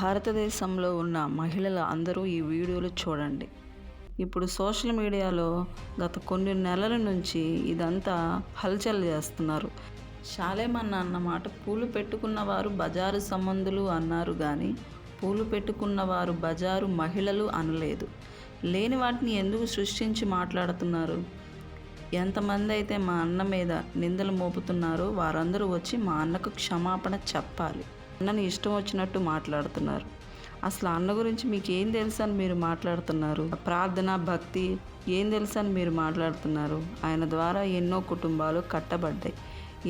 భారతదేశంలో ఉన్న మహిళలు అందరూ ఈ వీడియోలు చూడండి. ఇప్పుడు సోషల్ మీడియాలో గత కొన్ని నెలల నుంచి ఇదంతా హల్చల్ చేస్తున్నారు. శాలేమన్న అన్నమాట పూలు పెట్టుకున్నవారు బజారు సంబంధులు అన్నారు కానీ పూలు పెట్టుకున్నవారు బజారు మహిళలు అనలేదు. లేని వాటిని ఎందుకు సృష్టించి మాట్లాడుతున్నారు? ఎంతమంది అయితే మా అన్న మీద నిందలు మోపుతున్నారో వారందరూ వచ్చి మా అన్నకు క్షమాపణ చెప్పాలి. అన్నని ఇష్టం వచ్చినట్టు మాట్లాడుతున్నారు. అసలు అన్న గురించి మీకు ఏం తెలుసు అని మీరు మాట్లాడుతున్నారు? ప్రార్థన భక్తి ఏం తెలుసు అని మీరు మాట్లాడుతున్నారు? ఆయన ద్వారా ఎన్నో కుటుంబాలు కట్టబడ్డాయి.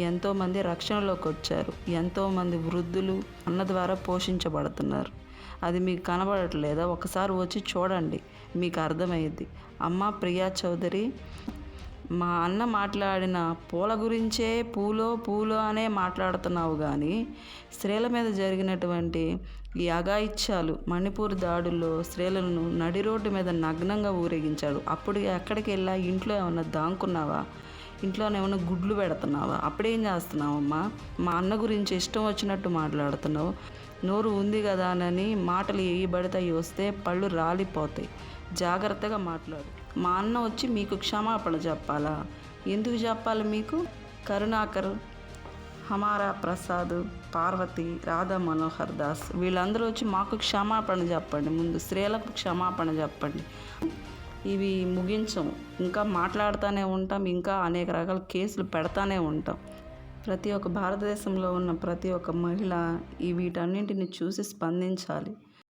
ఎంతోమంది రక్షణలోకి వచ్చారు. ఎంతోమంది వృద్ధులు అన్న ద్వారా పోషించబడుతున్నారు. అది మీకు కనబడట్లేదా? ఒకసారి వచ్చి చూడండి. మీకు అర్థమైంది అమ్మ ప్రియా చౌదరి మా అన్న మాట్లాడిన పూల గురించే పూలో పూలో అనే మాట్లాడుతున్నావు కానీ స్త్రీల మీద జరిగినటువంటి ఈ అగాయిత్యాలు మణిపూర్ దాడుల్లో స్త్రీలను నడి రోడ్డు మీద నగ్నంగా ఊరేగించాడు. అప్పుడు ఎక్కడికి వెళ్ళా? ఇంట్లో ఏమన్నా దాంకున్నావా? ఇంట్లోనే ఏమైనా గుడ్లు పెడుతున్నావా? అప్పుడేం చేస్తున్నావమ్మా? మా అన్న గురించి ఇష్టం వచ్చినట్టు మాట్లాడుతున్నావు. నోరు ఉంది కదా అని మాటలు ఏ వస్తే పళ్ళు రాలిపోతాయి. జాగ్రత్తగా మాట్లాడు. మా అన్న వచ్చి మీకు క్షమాపణ చెప్పాలా? ఎందుకు చెప్పాలి మీకు? కరుణాకర్ హమారా ప్రసాద్ పార్వతి రాధా మనోహర్ దాస్ వీళ్ళందరూ వచ్చి మాకు క్షమాపణ చెప్పండి. ముందు స్త్రీలకు క్షమాపణ చెప్పండి. ఇవి ముగించం. ఇంకా మాట్లాడుతూనే ఉంటాం. ఇంకా అనేక రకాల కేసులు పెడతానే ఉంటాం. ప్రతి ఒక్క భారతదేశంలో ఉన్న ప్రతి ఒక్క మహిళ ఈ వీటన్నింటిని చూసి స్పందించాలి.